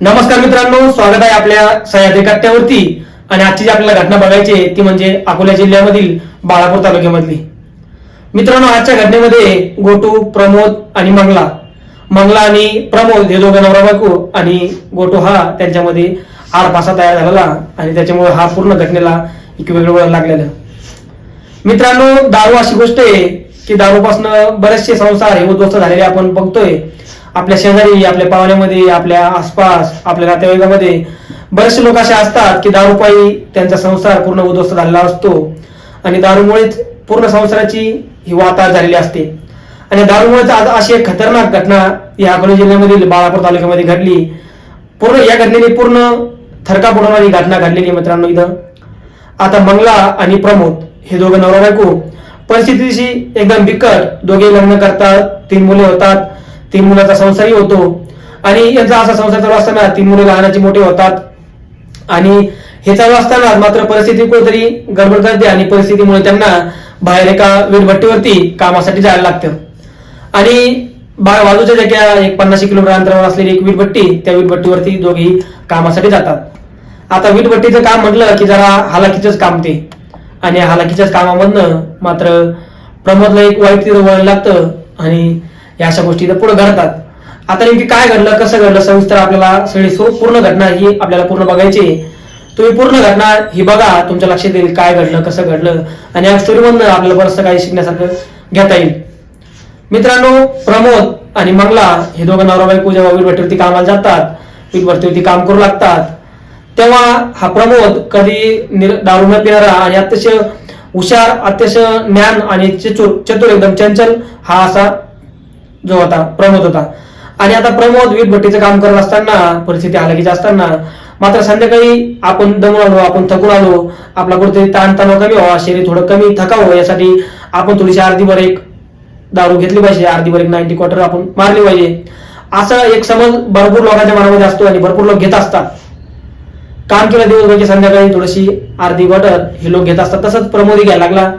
नमस्कार मित्रांनो स्वागत आहे आपल्या सह्याद्री कट्ट्यावरती. आणि आजची जी आपल्याला घटना बघायची आहे ती म्हणजे अकोला जिल्ह्यामधील बाळापूर तालुक्यामधली. मित्रांनो आजच्या घटनेमध्ये गोटू प्रमोद आणि मंगला. मंगला आणि प्रमोद हे दोघं नवरा बायको आणि गोटू हा त्यांच्यामध्ये आडपासा तयार झालेला आणि त्याच्यामुळे हा पूर्ण घटनेला एक वेगळं वळण लागलेलं. मित्रांनो दारू अशी गोष्ट आहे की दारूपासून बरेचसे संसार हे उद्ध्वस्त झालेले आपण बघतोय. आपल्या शेजारी आपल्या पाहुण्यामध्ये आपल्या आसपास आपल्या नातेवाईकामध्ये बरेचसे लोक असे असतात की दारूपायी त्यांचा संसार पूर्ण उद्ध्वस्त झालेला असतो. आणि दारूमुळेच पूर्ण संसाराची ही वाताहत झालेली असते. आणि दारूमुळेच आज अशी एक खतरनाक घटना या अकोला जिल्ह्यामधील बाळापूर तालुक्यामध्ये घडली. पूर्ण या घटनेने पूर्ण थरका बुडवणारी घटना घडलेली आहे मित्रांनो इथं. आता मंगला आणि प्रमोद हे दोघं नवरा बायको. परिस्थितीशी एकदम बिकट. दोघे लग्न करतात तीन मुले होतात. तीन मुलाचा संसारही होतो. आणि यांचा असा संसार चालू असताना तीन मुले लहानाची मोठे होतात. आणि हे चालू असताना मात्र परिस्थिती कुठेतरी गडबड करते आणि परिस्थितीमुळे त्यांना बाहेर एका वीटभट्टीवरती कामासाठी जायला लागतं. आणि बा- बाजूच्या जाग्या एक पन्नास किलोमीटर अंतरावर असलेली एक वीटभट्टी त्या वीटभट्टीवरती दोघेही कामासाठी जातात. आता वीटभट्टीचं काम म्हटलं की जरा हालाकीचंच काम ते. आणि हालाकीच्याच कामामधनं मात्र प्रमोदला एक वाईट तिथं वळण लागतं आणि या अशा गोष्टी पुढे घडतात. आता नेमकी काय घडलं कसं घडलं सविस्तर आपल्याला सगळी पूर्ण घटना ही आपल्याला पूर्ण बघायची आहे. तुम्ही पूर्ण घटना ही बघा तुमच्या लक्षात येईल काय घडलं कसं घडलं आणि या स्टोरीमधनं आपल्याला बरंचसं काही शिकण्यासारखं घेता येईल. मित्रांनो प्रमोद आणि मंगला हे दोघं नवरा बायको जेव्हा वीटभट्टीवरती कामाला जातात. वीटभट्टीवरती काम करू लागतात. तेव्हा हा प्रमोद कधी निर- दारू न पिणारा आणि अतिशय हुशार अतिशय ज्ञान आणि चतुर चतुर एकदम चंचल हा असा जो होता प्रमोद होता. आणि आता प्रमोद वीटभट्टीचं काम करत असताना परिस्थिती हालाकीची असताना मात्र संध्याकाळी आपण दमून आलो आपण थकून आलो आपला कुठेतरी ताणतणाव कमी व्हावा शरीर थोडं कमी थकावं यासाठी आपण थोडीशी अर्धीभर एक दारू घेतली पाहिजे अर्धीभर एक नाईन्टी क्वार्टर आपण मारली पाहिजे. असा एक समज भरपूर लोकांच्या मनामध्ये असतो आणि भरपूर लोक घेत असतात. काम केलं दिवसभरची संध्याकाळी थोडीशी अर्धी क्वार्टर हे लोक घेत असतात. तसंच प्रमोदी घ्यायला लागला.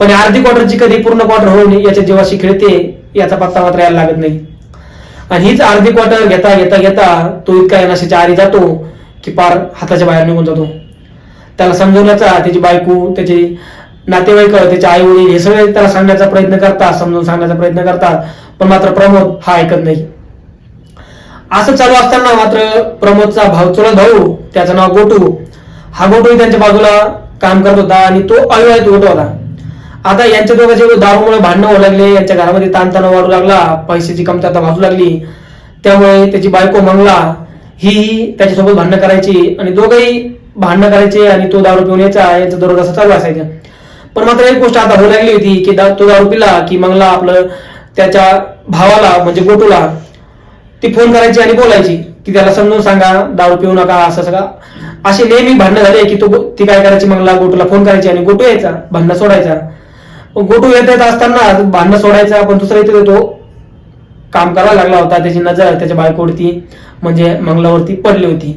पण या अर्धी क्वार्टरची कधी पूर्ण क्वार्टर होऊन याच्या जीवाशी खेळते याचा पत्ता मात्र यायला लागत नाही. आणि हीच अर्धी क्वार्टर घेता घेता घेता तो इतका नशेच्या आरी जातो की पार हाताच्या बाहेर निघून जातो. त्याला समजवण्याचा त्याची बायको त्याचे नातेवाईक त्याचे आई वडील हे सगळे त्याला सांगण्याचा प्रयत्न करतात समजून सांगण्याचा प्रयत्न करतात पण मात्र प्रमोद हा ऐकत नाही. असं चालू असताना मात्र प्रमोदचा भाऊ चुलत भाऊ त्याचं नाव गोटू. हा गोटू त्यांच्या बाजूला काम करत होता आणि तो अविवाहित गोटू होता. आता यांच्या दोघांचे दारूमुळे भांडणं होऊ लागले यांच्या घरामध्ये ताणतणाव वाढू लागला पैशाची कमतरता भासू लागली. त्यामुळे त्याची बायको मंगला ही त्याच्यासोबत भांडणं करायची आणि दोघंही भांडणं करायचे आणि तो दारू पिऊन यायचा यांचं दररोज असा चालू असायचा. पण मात्र एक गोष्ट आता होऊ लागली होती की दा- तो दारू पिला की मंगला आपलं त्याच्या भावाला म्हणजे गोटूला ती फोन करायची आणि बोलायची की त्याला समजून सांगा दारू पिऊ नका असं सगळं. असे नेहमी भांडणं झाले की तो ती काय करायची? मंगला गोटूला फोन करायची आणि गोटू यायचा भांडणं सोडायचा. पण गोटू येत येत असताना भांडणं सोडायचा पण दुसरा इथे तो काम करायला लागला होता त्याची नजर त्याच्या बायकोवरती म्हणजे मंगलावरती पडली होती.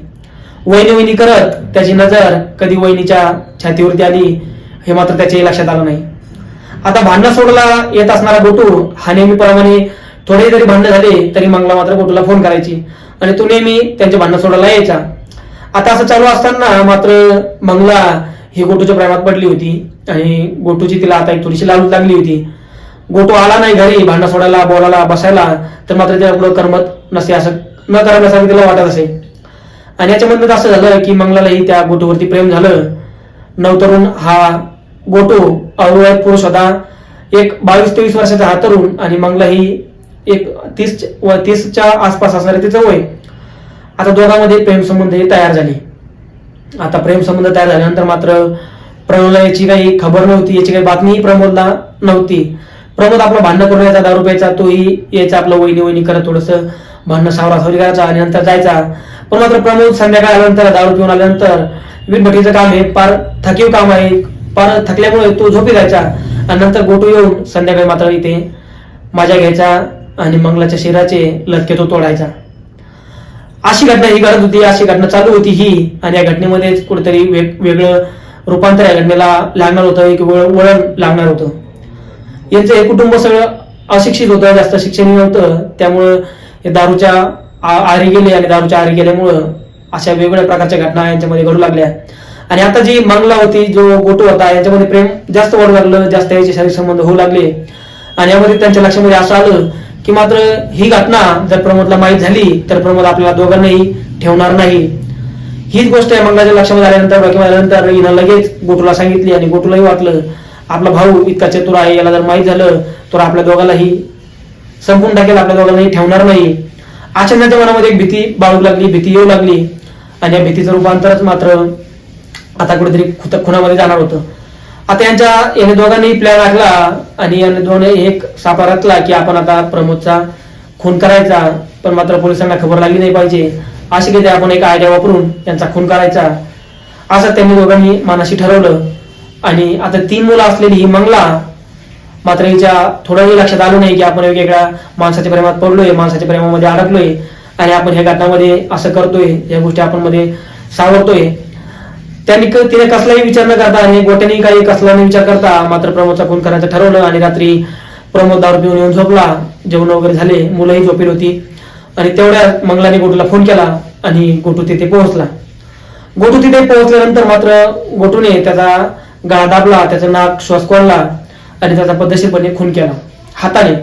वहिनी वहिनी करत त्याची नजर कधी वहिनीच्या छातीवरती आली हे मात्र त्याच्याही लक्षात आलं नाही. आता भांडणं सोडला येत असणारा गोटू हा नेहमीप्रमाणे थोडे जरी भांडणं झाले तरी मंगला मात्र गोटूला फोन करायची. आणि तो नेहमी त्यांचे भांडणं सोडायला यायचा. आता असं चालू असताना मात्र मंगला ही गोटूच्या प्रेमात पडली होती. आणि गोटूची तिला आता एक थोडीशी लालूच लागली होती. गोटू आला नाही घरी भांडा सोडायला बोलायला बसायला तर मात्र त्या पुढं करमत नसे असं न करण्यासारखं तिला वाटत असे. आणि याच्यामधनं असं झालं की मंगलालाही त्या गोटूवरती प्रेम झालं. नवतरुण हा गोटू अविवाहित पुरुष होता. एक बावीस तेवीस वर्षाचा हा तरुण आणि मंगला ही एक तीस व तीसच्या आसपास असणारे तिचं वय. आता दोघांमध्ये प्रेम संबंध हे तयार झाले. आता प्रेम संबंध तयार झाल्यानंतर मात्र प्रमोदला याची काही खबर नव्हती याची काही बातमीही प्रमोदला नव्हती. प्रमोद आपलं भांडणं करून यायचा दारू प्यायचा तोही यायचा आपलं वहिनी वहिनी करत थोडस भांडणं सावरा सावरी करायचा आणि नंतर जायचा. पण मात्र प्रमोद संध्याकाळ आल्यानंतर दारू पिऊन आल्यानंतर वीटभट्टीचं काम आहे फार थकीव काम आहे फार थकल्यामुळे तो झोपी जायचा. आणि नंतर गोटू येऊन संध्याकाळी मात्र इथे मजा घ्यायचा आणि मंगलाच्या शिराचे लटके तो तोडायचा. अशी घटना ही घडत होती अशी घटना चालू होती ही. आणि या घटनेमध्येच कुठेतरी वेग वेगळं रूपांतर या घटनेला लागणार होतं एक वळण लागणार होतं. यांचं हे कुटुंब सगळं अशिक्षित होतं जास्त शिक्षण नव्हतं. त्यामुळं हे दारूच्या आ- आहारी गेले आणि दारूच्या आहारी गेल्यामुळं अशा वेगवेगळ्या प्रकारच्या घटना यांच्यामध्ये घडू लागल्या. आणि आता जी मंगला होती जो गोटू होता यांच्यामध्ये प्रेम जास्त वाढू लागलं जास्त याचे शारीरिक संबंध होऊ लागले. आणि यामध्ये त्यांच्या लक्षामध्ये असं आलं की मात्र ही घटना जर प्रमोदला माहीत झाली तर प्रमोद आपल्याला दोघांनाही ठेवणार नाही. हीच गोष्ट आहे मंगलाच्या लक्षामध्ये आल्यानंतर किंवा आल्यानंतर हिनं लगेच गोटूला सांगितली आणि गोटूलाही वाटलं आपला भाऊ इतका चतुर आहे याला जर माहीत झालं तर आपल्या दोघांनाही संपून टाकेल आपल्या दोघांनाही ठेवणार नाही. अचानकच्या मनामध्ये एक भीती बाळू लागली भीती येऊ लागली. आणि या भीतीचं रूपांतरच मात्र आता कुठेतरी खुत- खुनामध्ये जाणार होतं. आता यांच्या याने दोघांनी प्लॅन आखला आणि याने दोन एक सापा रचला की आपण आता प्रमोदचा खून करायचा पण मात्र पोलिसांना खबर लागली नाही पाहिजे. अशी काही आपण एक आयडिया वापरून त्यांचा खून करायचा. असं त्यांनी दोघांनी मानाशी ठरवलं. आणि आता तीन मुलं असलेली ही मंगला मात्र हिच्या थोडंही लक्षात आलं नाही की आपण वेगवेगळ्या माणसाच्या प्रेमात पडलोय माणसाच्या प्रेमामध्ये अडकलोय. आणि आपण ह्या घटनामध्ये असं करतोय या गोष्टी आपण मध्ये सावरतोय. त्यांनी क- तिने कसलाही विचार न करता आणि गोट्याने काही कसला विचार करता मात्र प्रमोदचा खून करायचं ठरवलं. आणि रात्री प्रमोद दारू पिऊन येऊन झोपला. जेवण वगैरे झाले. मुलंही झोपेल होती. आणि तेवढ्या मंगलाने गोटूला फोन केला आणि गोटू तिथे पोहोचला. गोटू तिथे पोहोचल्यानंतर मात्र गोटूने त्याचा गळा दाबला त्याचं नाक श्वास कोळला आणि त्याचा पद्धतशीरपणे खून केला. हाताने.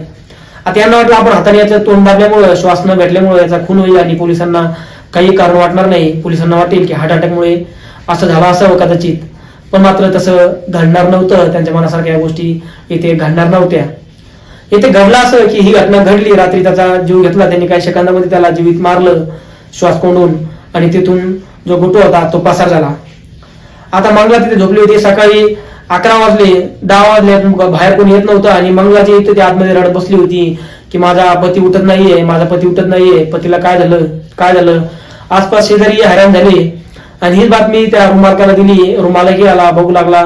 आता यांना वाटलं आपण हाताने याचं तोंड दाबल्यामुळे श्वास न भेटल्यामुळे याचा खून होईल आणि पोलिसांना काही कारण वाटणार नाही. पोलिसांना वाटेल की हार्ट अटॅकमुळे असं झालं असावं कदाचित. पण मात्र तसं घडणार नव्हतं. त्यांच्या मनासारख्या या गोष्टी इथे घडणार नव्हत्या. येथे घडलं असं की ही घटना घडली रात्री त्याचा जीव घेतला त्यांनी काही सेकंदामध्ये त्याला जीवित मारलं श्वास कोंडून आणि तिथून जो गुटू होता तो पसार झाला. आता मंगला तिथे झोपली होती सकाळी अकरा वाजले दहा वाजले बाहेर कोणी येत नव्हतं आणि मंगलाची इथे ती आतमध्ये रडत बसली होती की माझा पती उठत नाहीये माझा पती उठत नाहीये पतीला काय झालं काय झालं? आसपास शेजारी हैराण झाले आणि हीच बातमी त्या रुमालकाला दिली रुमालही आला बघू लागला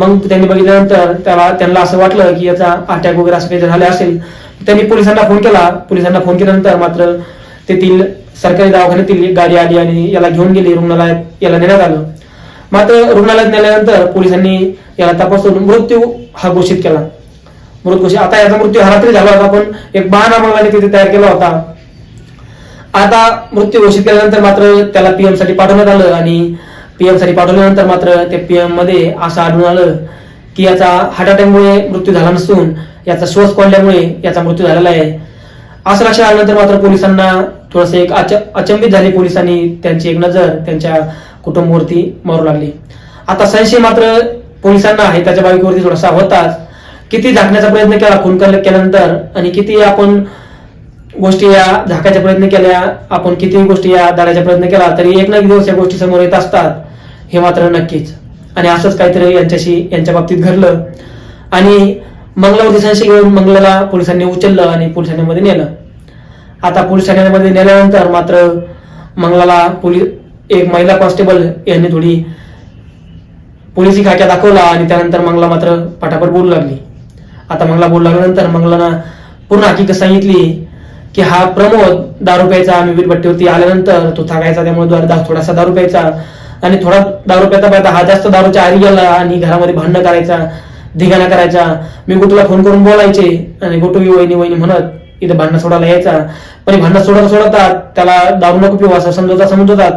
मग त्यांनी बघितल्यानंतर त्याला त्यांना असं वाटलं की याचा अटॅक वगैरे असं काही झाले असेल त्यांनी पोलिसांना फोन केला. पोलिसांना फोन केल्यानंतर मात्र तेथील सरकारी दवाखान्यातील गाडी आली आणि याला घेऊन गेली रुग्णालयात याला नेण्यात आलं. मात्र रुग्णालयात नेल्यानंतर पोलिसांनी याला तपासून मृत्यू हा घोषित केला. मृत घोषित आता याचा मृत्यू हा रात्री झाला होता पण एक बहाणा मंगलाने तिथे तयार केला होता. आता मृत्यू घोषित केल्यानंतर मात्र त्याला पीएमसाठी पाठवण्यात आलं आणि पीएमसाठी पाठवल्यानंतर मात्र त्या पीएममध्ये असं आढळून आलं की याचा हार्ट अटॅकमुळे मृत्यू झाला नसून याचा श्वास कोंडल्यामुळे याचा मृत्यू झालेला आहे. असं लक्षात आल्यानंतर मात्र पोलिसांना थोडस एक अच- अचंबित झाले पोलिसांनी त्यांची एक नजर त्यांच्या कुटुंबावरती मारू लागली. आता संशय मात्र पोलिसांना आहे त्याच्या बाबीवरती थोडासा होताच. किती झाकण्याचा प्रयत्न केला खून केल्यानंतर आणि किती आपण गोष्टी या झाकायचा प्रयत्न केल्या आपण किती गोष्टी या दाडायचा प्रयत्न केला तरी एक ना एक दिवस या गोष्टी समोर येत असतात. हे मात्र नक्कीच. आणि असंच काहीतरी यांच्याशी यांच्या बाबतीत घडलं. आणि मंगलावर दिसांशी घेऊन मंगलाला पोलिसांनी उचललं आणि पोलीस ठाण्यामध्ये नेलं. आता पोलीस ठाण्यामध्ये नेल्यानंतर मात्र मंगलाला पोलीस एक महिला कॉन्स्टेबल यांनी थोडी पोलिसी खाक्या दाखवला आणि त्यानंतर मंगला मात्र पटापट बोलू लागली. आता मंगला बोलू लागल्यानंतर मंगलानं पूर्ण हकीकत सांगितली की हा प्रमोद दारू प्यायचा आम्ही वीरभट्टीवरती आल्यानंतर तो थाकायचा त्यामुळे दारू- थोडासा दारू प्यायचा. आणि थोडा दारू प्याता प्याता हा जास्त दारूच्या आरी गेला आणि घरामध्ये भांडणं करायचा धिगाणा करायचा. मी गोटूला फोन करून बोलायचे आणि गुटू वहिनी वहिनी म्हणत इथं भांडणं सोडायला यायचा. पण हे भांडणं सोडत सोडतात त्याला दारू नको पिऊ असं समजवता समजवतात.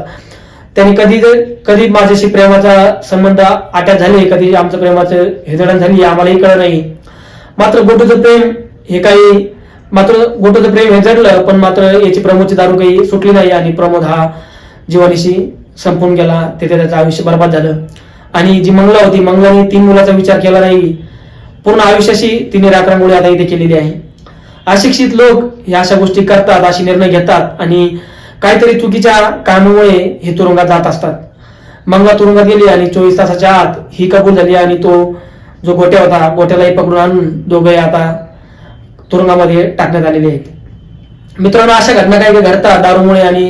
त्यांनी कधी कधी माझ्याशी प्रेमाचा संबंध आट्यात झाले कधी आमचं प्रेमाचं हेजडण झाली आम्हालाही कळलं नाही. मात्र गोटूचं प्रेम हे काही मात्र गोटूचं प्रेम हे जडलं पण मात्र याची प्रमोदची दारू काही सुटली नाही आणि प्रमोद हा जीवानीशी संपून गेला. तिथे त्याचं आयुष्य बर्बाद झालं. आणि जी मंगला होती मंगलाने तीन मुलाचा विचार केला नाही. पूर्ण आयुष्याशी तिने रात्रामुळे आता इथे केलेली आहे. अशिक्षित लोक ह्या अशा गोष्टी करतात अशी निर्णय घेतात आणि काहीतरी चुकीच्या कामामुळे हे तुरुंगात जात असतात. मंगला तुरुंगात गेली आणि चोवीस तासाच्या आत ही कबूल झाली आणि तो जो गोट्या होता गोट्यालाही पकडून आणून दोघे आता तुरुंगामध्ये टाकण्यात आलेले आहेत. मित्रांनो अशा घटना काही काही घडतात दारूमुळे आणि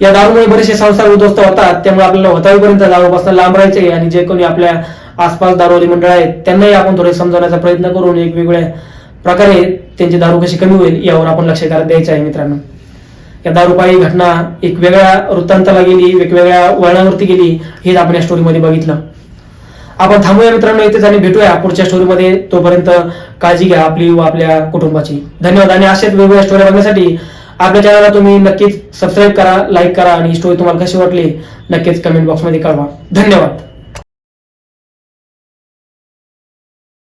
या दारूमुळे बरेचसे संसार उद्ध्वस्त होतात. त्यामुळे आपल्याला होतावीपर्यंत दारूपासून लांब राहायचे आणि जे कोणी आपल्या आसपास दारूवाली मंडळ आहेत त्यांनाही आपण थोडे समजवण्याचा प्रयत्न करून एक वेगवेगळ्या प्रकारे त्यांची दारू कशी कमी होईल यावर आपण लक्ष द्यायचं आहे मित्रांनो. या दारूपायी घटना एक वेगळ्या वृत्तांताला गेली वेगवेगळ्या वळणावरती गेली हेच आपण या स्टोरीमध्ये बघितलं. आपण थांबूया मित्रांनो इथेच आणि भेटूया पुढच्या स्टोरीमध्ये. तोपर्यंत काळजी घ्या आपली व आपल्या कुटुंबाची. धन्यवाद आणि अशाच वेगवेगळ्या स्टोरी बघण्यासाठी आपल्या चॅनलला तुम्ही नक्कीच सबस्क्राईब करा लाईक करा आणि ही स्टोरी तुम्हाला कशी वाटली नक्कीच कमेंट बॉक्समध्ये कळवा. धन्यवाद.